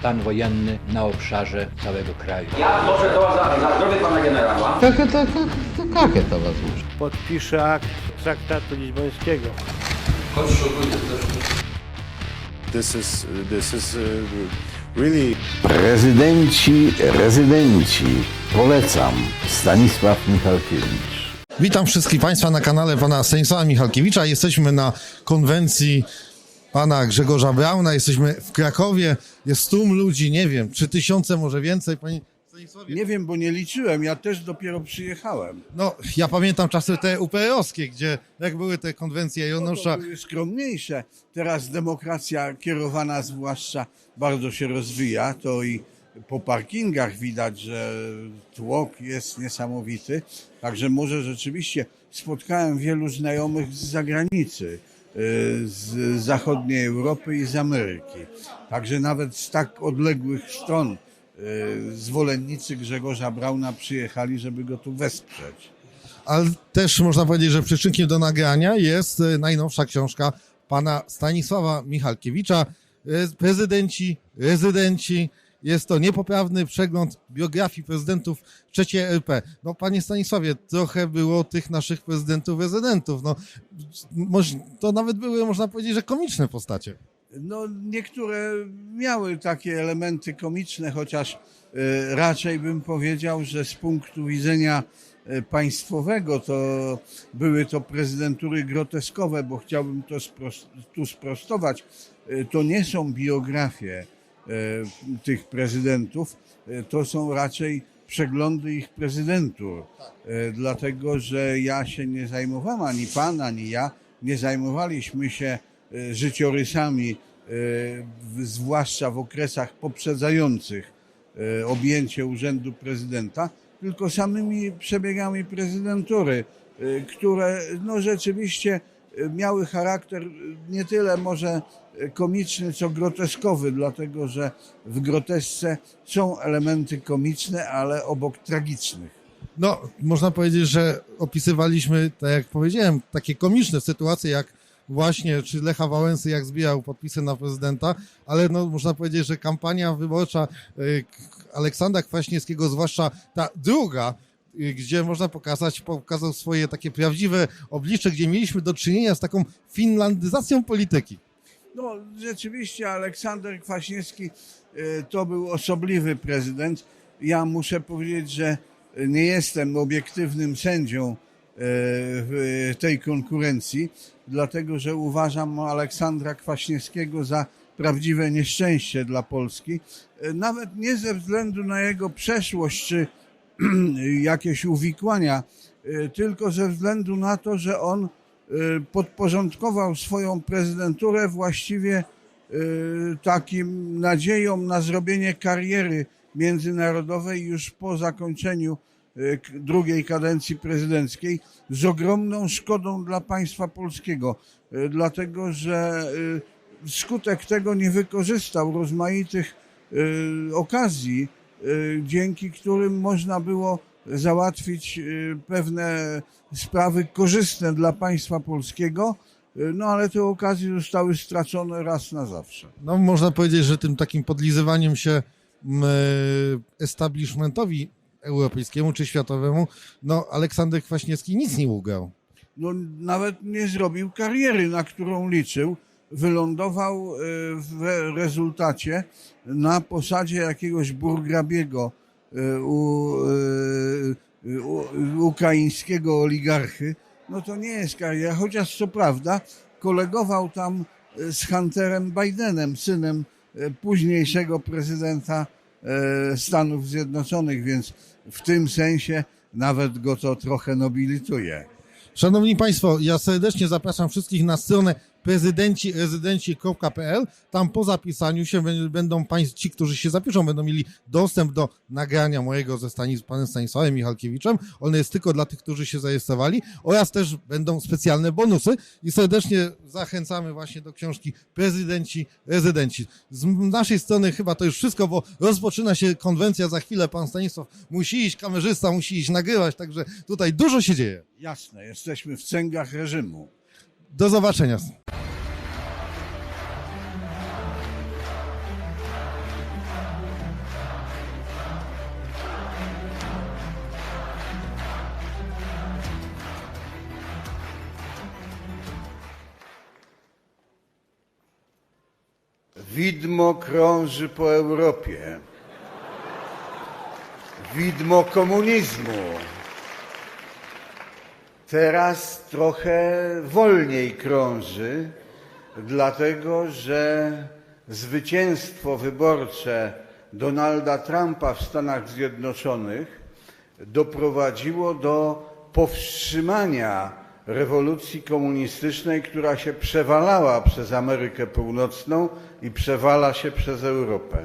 stan wojenny na obszarze całego kraju. Ja może to za, za zdrowie pana generała. Tak, tak, tak, tak, to was muszę. Podpiszę akt traktatu lizbońskiego. Chodź, szukujcie This is, this is really... Prezydenci, rezydenci. Polecam. Stanisław Michalkiewicz. Witam wszystkich Państwa na kanale Pana Stanisława Michalkiewicza. Jesteśmy na konwencji pana Grzegorza Brauna. Jesteśmy w Krakowie. Jest tłum ludzi, nie wiem, trzy tysiące, może więcej. Panie Stanisławie? Nie wiem, bo nie liczyłem. Ja też dopiero przyjechałem. No, ja pamiętam czasy te UPR-owskie, gdzie jak były te konwencje Janusza. To były skromniejsze. Teraz demokracja kierowana zwłaszcza bardzo się rozwija. To i po parkingach widać, że tłok jest niesamowity. Także może rzeczywiście spotkałem wielu znajomych z zagranicy, z zachodniej Europy i z Ameryki. Także nawet z tak odległych stron y, zwolennicy Grzegorza Brauna przyjechali, żeby go tu wesprzeć. Ale też można powiedzieć, że przyczynkiem do nagrania jest e, najnowsza książka pana Stanisława Michalkiewicza. Prezydenci, rezydenci. Jest to niepoprawny przegląd biografii prezydentów III RP. No, panie Stanisławie, trochę było tych naszych prezydentów, rezydentów. No, to nawet były, można powiedzieć, że komiczne postacie. No, niektóre miały takie elementy komiczne, chociaż e, raczej bym powiedział, że z punktu widzenia e, państwowego to były to prezydentury groteskowe, bo chciałbym to tu sprostować. E, To nie są biografie tych prezydentów, e, to są raczej przeglądy ich prezydentur. E, Dlatego, że ja się nie zajmowałem, ani pan, ani ja, nie zajmowaliśmy się e, życiorysami, e, zwłaszcza w okresach poprzedzających e, objęcie urzędu prezydenta, tylko samymi przebiegami prezydentury, e, które no rzeczywiście e, miały charakter nie tyle może komiczny, co groteskowy, dlatego że w grotesce są elementy komiczne, ale obok tragicznych. No, można powiedzieć, że opisywaliśmy, tak jak powiedziałem, takie komiczne sytuacje, jak właśnie, czy Lecha Wałęsy, jak zbijał podpisy na prezydenta, ale no, można powiedzieć, że kampania wyborcza y, Aleksandra Kwaśniewskiego, zwłaszcza ta druga, gdzie można pokazać, pokazał swoje takie prawdziwe oblicze, gdzie mieliśmy do czynienia z taką finlandyzacją polityki. No, rzeczywiście Aleksander Kwaśniewski e, to był osobliwy prezydent. Ja muszę powiedzieć, że nie jestem obiektywnym sędzią e, w tej konkurencji, dlatego że uważam Aleksandra Kwaśniewskiego za prawdziwe nieszczęście dla Polski. Nawet nie ze względu na jego przeszłość czy jakieś uwikłania, e, tylko ze względu na to, że on e, podporządkował swoją prezydenturę właściwie e, takim nadziejom na zrobienie kariery międzynarodowej już po zakończeniu drugiej kadencji prezydenckiej z ogromną szkodą dla państwa polskiego, dlatego że wskutek tego nie wykorzystał rozmaitych okazji, dzięki którym można było załatwić e, pewne sprawy korzystne dla państwa polskiego, e, no ale te okazje zostały stracone raz na zawsze. No, można powiedzieć, że tym takim podlizywaniem się e, establishmentowi europejskiemu czy światowemu, no Aleksander Kwaśniewski nic nie ugrał. No, nawet nie zrobił kariery, na którą liczył. Wylądował e, w rezultacie na posadzie jakiegoś burgrabiego e, u, e, u, ukraińskiego oligarchy. No to nie jest kariera, chociaż co prawda kolegował tam z Hunterem Bidenem, synem późniejszego prezydenta Stanów Zjednoczonych, więc w tym sensie nawet go to trochę nobilituje. Szanowni Państwo, ja serdecznie zapraszam wszystkich na stronę prezydencirezydenci.pl. Tam po zapisaniu się bę- będą Państwo, ci, którzy się zapiszą, będą mieli dostęp do nagrania mojego ze Stanis, panem Stanisławem Michalkiewiczem. One jest tylko dla tych, którzy się zarejestrowali oraz też będą specjalne bonusy i serdecznie zachęcamy właśnie do książki Prezydenci, Rezydenci. Z naszej strony chyba to już wszystko, bo rozpoczyna się konwencja za chwilę. Pan Stanisław musi iść, kamerzysta musi iść nagrywać, także tutaj dużo się dzieje. Jasne, jesteśmy w cęgach reżimu. Do zobaczenia. Widmo krąży po Europie. Widmo komunizmu. Teraz trochę wolniej krąży, dlatego że zwycięstwo wyborcze Donalda Trumpa w Stanach Zjednoczonych doprowadziło do powstrzymania rewolucji komunistycznej, która się przewalała przez Amerykę Północną i przewala się przez Europę.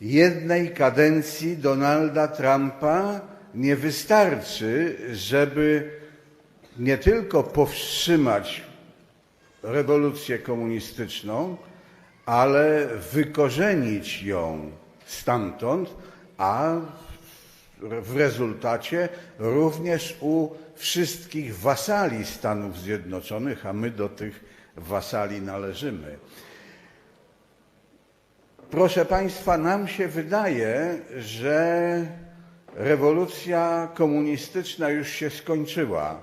Jednej kadencji Donalda Trumpa nie wystarczy, żeby nie tylko powstrzymać rewolucję komunistyczną, ale wykorzenić ją stamtąd, a w rezultacie również u wszystkich wasali Stanów Zjednoczonych, a my do tych wasali należymy. Proszę Państwa, nam się wydaje, że rewolucja komunistyczna już się skończyła,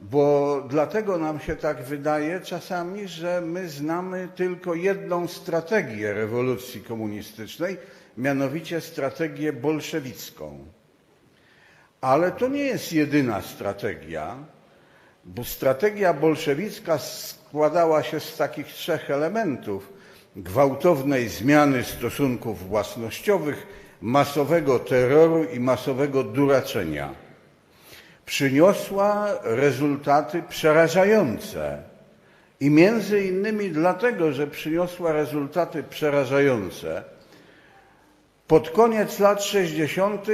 bo dlatego nam się tak wydaje czasami, że my znamy tylko jedną strategię rewolucji komunistycznej, mianowicie strategię bolszewicką. Ale to nie jest jedyna strategia, bo strategia bolszewicka składała się z takich trzech elementów: gwałtownej zmiany stosunków własnościowych, masowego terroru i masowego duraczenia. Przyniosła rezultaty przerażające. I między innymi dlatego, że przyniosła rezultaty przerażające, pod koniec lat 60.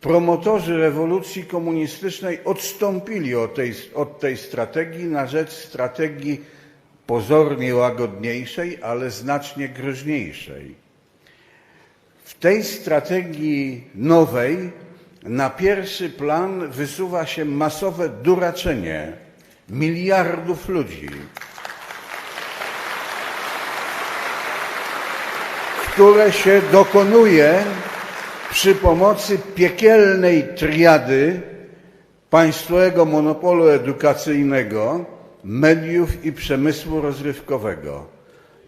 promotorzy rewolucji komunistycznej odstąpili od tej, od tej strategii na rzecz strategii pozornie łagodniejszej, ale znacznie groźniejszej. W tej strategii nowej na pierwszy plan wysuwa się masowe duraczenie miliardów ludzi, które się dokonuje przy pomocy piekielnej triady państwowego monopolu edukacyjnego, mediów i przemysłu rozrywkowego.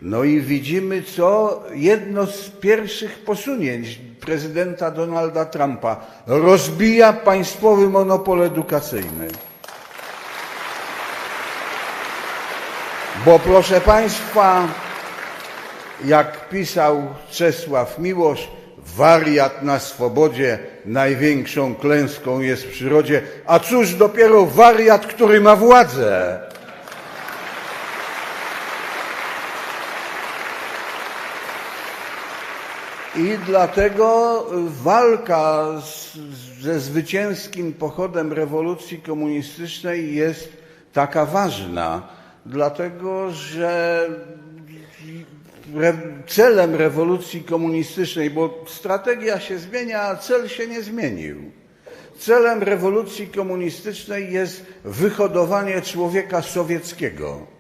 No i widzimy, co jedno z pierwszych posunięć prezydenta Donalda Trumpa rozbija państwowy monopol edukacyjny. Bo proszę Państwa, jak pisał Czesław Miłosz, wariat na swobodzie największą klęską jest w przyrodzie, a cóż dopiero wariat, który ma władzę. I dlatego walka z, ze zwycięskim pochodem rewolucji komunistycznej jest taka ważna, dlatego że celem rewolucji komunistycznej, bo strategia się zmienia, a cel się nie zmienił. Celem rewolucji komunistycznej jest wyhodowanie człowieka sowieckiego.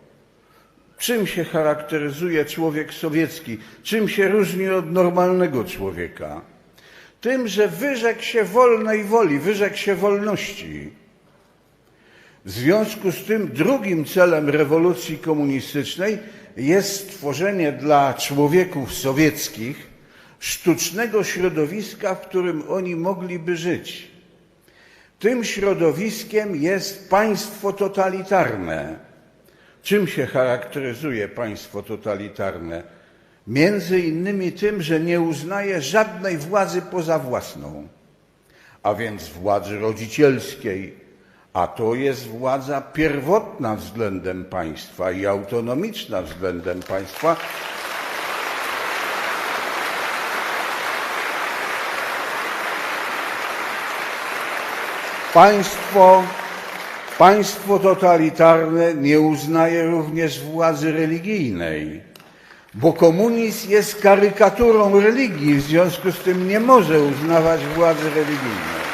Czym się charakteryzuje człowiek sowiecki? Czym się różni od normalnego człowieka? Tym, że wyrzekł się wolnej woli, wyrzekł się wolności. W związku z tym drugim celem rewolucji komunistycznej jest stworzenie dla człowieków sowieckich sztucznego środowiska, w którym oni mogliby żyć. Tym środowiskiem jest państwo totalitarne. Czym się charakteryzuje państwo totalitarne? Między innymi tym, że nie uznaje żadnej władzy poza własną, a więc władzy rodzicielskiej, a to jest władza pierwotna względem państwa i autonomiczna względem państwa. Państwo Państwo totalitarne nie uznaje również władzy religijnej, bo komunizm jest karykaturą religii, w związku z tym nie może uznawać władzy religijnej.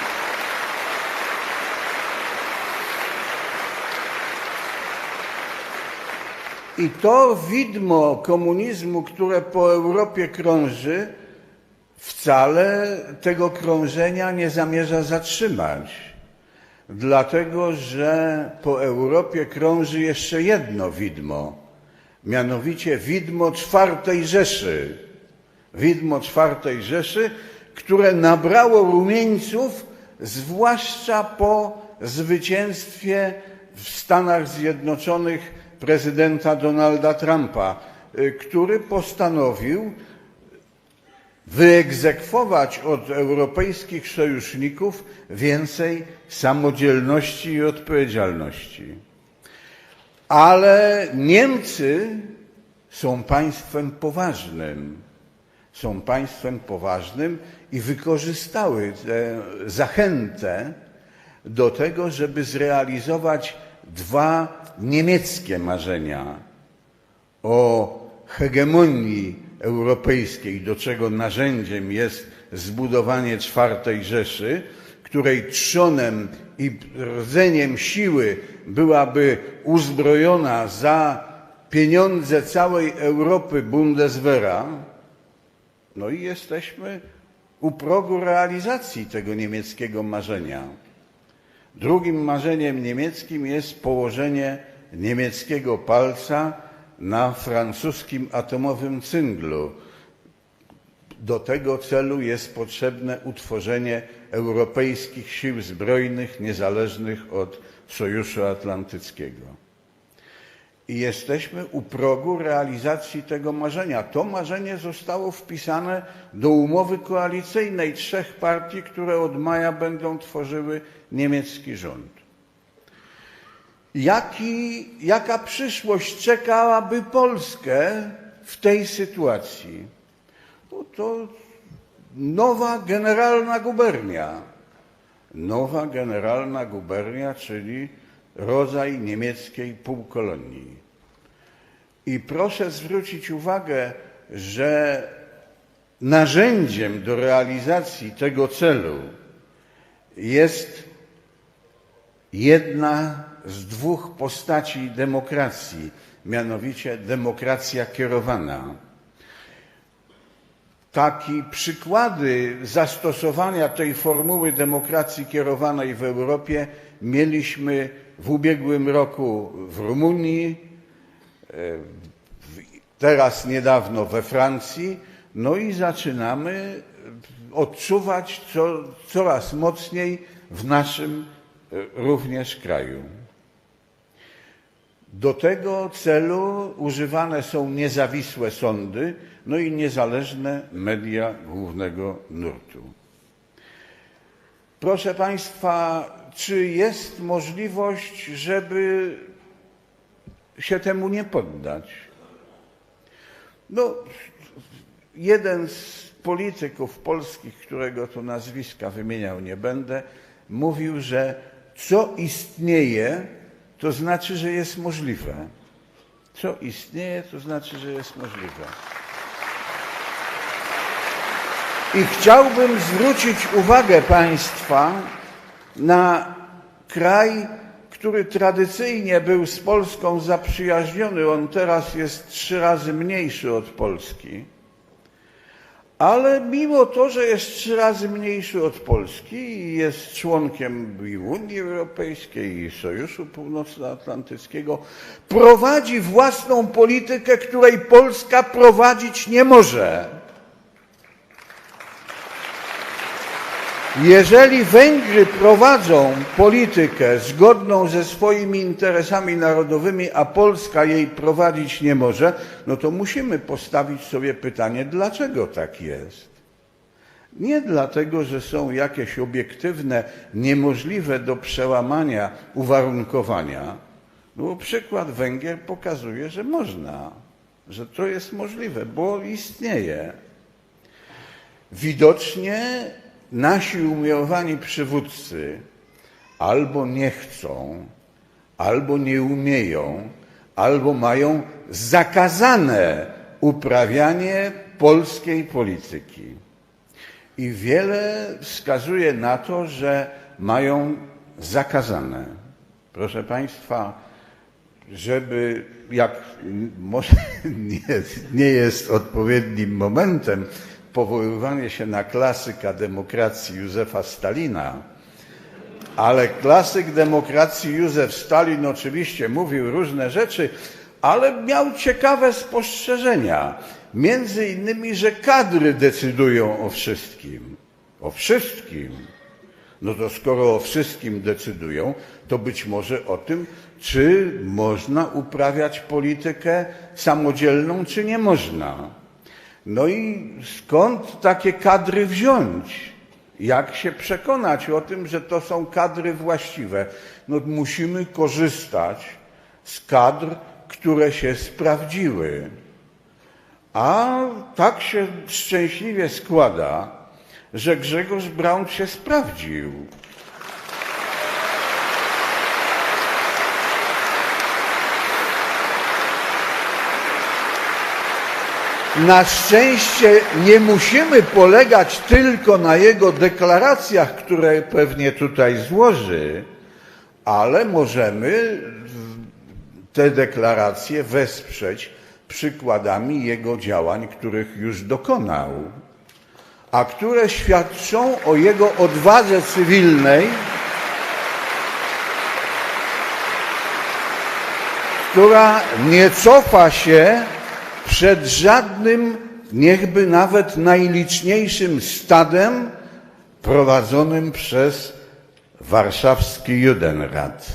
I to widmo komunizmu, które po Europie krąży, wcale tego krążenia nie zamierza zatrzymać dlatego że po Europie krąży jeszcze jedno widmo, mianowicie widmo czwartej Rzeszy. Widmo czwartej Rzeszy, które nabrało rumieńców, zwłaszcza po zwycięstwie w Stanach Zjednoczonych prezydenta Donalda Trumpa, y, który postanowił wyegzekwować od europejskich sojuszników więcej samodzielności i odpowiedzialności. Ale Niemcy są państwem poważnym. Są państwem poważnym i wykorzystały tę zachętę do tego, żeby zrealizować dwa niemieckie marzenia o hegemonii europejskiej, do czego narzędziem jest zbudowanie czwartej Rzeszy, której trzonem i rdzeniem siły byłaby uzbrojona za pieniądze całej Europy Bundeswehra, no i jesteśmy u progu realizacji tego niemieckiego marzenia. Drugim marzeniem niemieckim jest położenie niemieckiego palca na francuskim atomowym cynglu. Do tego celu jest potrzebne utworzenie europejskich sił zbrojnych niezależnych od Sojuszu Atlantyckiego. I jesteśmy u progu realizacji tego marzenia. To marzenie zostało wpisane do umowy koalicyjnej trzech partii, które od maja będą tworzyły niemiecki rząd. Jaki, jaka przyszłość czekałaby Polskę w tej sytuacji? No to nowa generalna gubernia. Nowa generalna gubernia, czyli rodzaj niemieckiej półkolonii. I proszę zwrócić uwagę, że narzędziem do realizacji tego celu jest jedna z dwóch postaci demokracji, mianowicie demokracja kierowana. Taki przykłady zastosowania tej formuły demokracji kierowanej w Europie mieliśmy w ubiegłym roku w Rumunii, e, teraz niedawno we Francji, no i zaczynamy odczuwać co, coraz mocniej w naszym e, również kraju. Do tego celu używane są niezawisłe sądy, no i niezależne media głównego nurtu. Proszę Państwa, czy jest możliwość, żeby się temu nie poddać? No, jeden z polityków polskich, którego tu nazwiska wymieniał nie będę, mówił, że co istnieje, to znaczy, że jest możliwe. Co istnieje, to znaczy, że jest możliwe. I chciałbym zwrócić uwagę Państwa na kraj, który tradycyjnie był z Polską zaprzyjaźniony. On teraz jest trzy razy mniejszy od Polski. Ale mimo to, że jest trzy razy mniejszy od Polski i jest członkiem i Unii Europejskiej i Sojuszu Północnoatlantyckiego, prowadzi własną politykę, której Polska prowadzić nie może. Jeżeli Węgry prowadzą politykę zgodną ze swoimi interesami narodowymi, a Polska jej prowadzić nie może, no to musimy postawić sobie pytanie, dlaczego tak jest. Nie dlatego, że są jakieś obiektywne, niemożliwe do przełamania uwarunkowania, no bo przykład Węgier pokazuje, że można, że to jest możliwe, bo istnieje. Widocznie nasi umiłowani przywódcy albo nie chcą, albo nie umieją, albo mają zakazane uprawianie polskiej polityki. I wiele wskazuje na to, że mają zakazane. Proszę Państwa, żeby jak może nie, nie jest odpowiednim momentem powoływanie się na klasyka demokracji Józefa Stalina, ale klasyk demokracji Józef Stalin oczywiście mówił różne rzeczy, ale miał ciekawe spostrzeżenia. Między innymi, że kadry decydują o wszystkim. O wszystkim. No to skoro o wszystkim decydują, to być może o tym, czy można uprawiać politykę samodzielną, czy nie można. No i skąd takie kadry wziąć? Jak się przekonać o tym, że to są kadry właściwe? No musimy korzystać z kadr, które się sprawdziły. A tak się szczęśliwie składa, że Grzegorz Braun się sprawdził. Na szczęście nie musimy polegać tylko na jego deklaracjach, które pewnie tutaj złoży, ale możemy te deklaracje wesprzeć przykładami jego działań, których już dokonał, a które świadczą o jego odwadze cywilnej, która nie cofa się przed żadnym, niechby nawet najliczniejszym stadem prowadzonym przez warszawski Judenrat.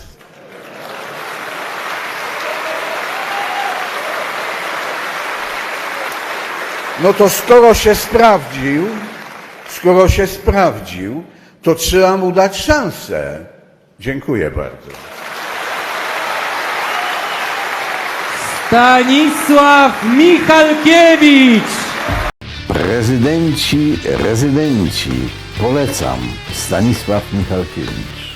No to skoro się sprawdził, skoro się sprawdził, to trzeba mu dać szansę. Dziękuję bardzo. Stanisław Michalkiewicz! Prezydenci, rezydenci. Polecam. Stanisław Michalkiewicz.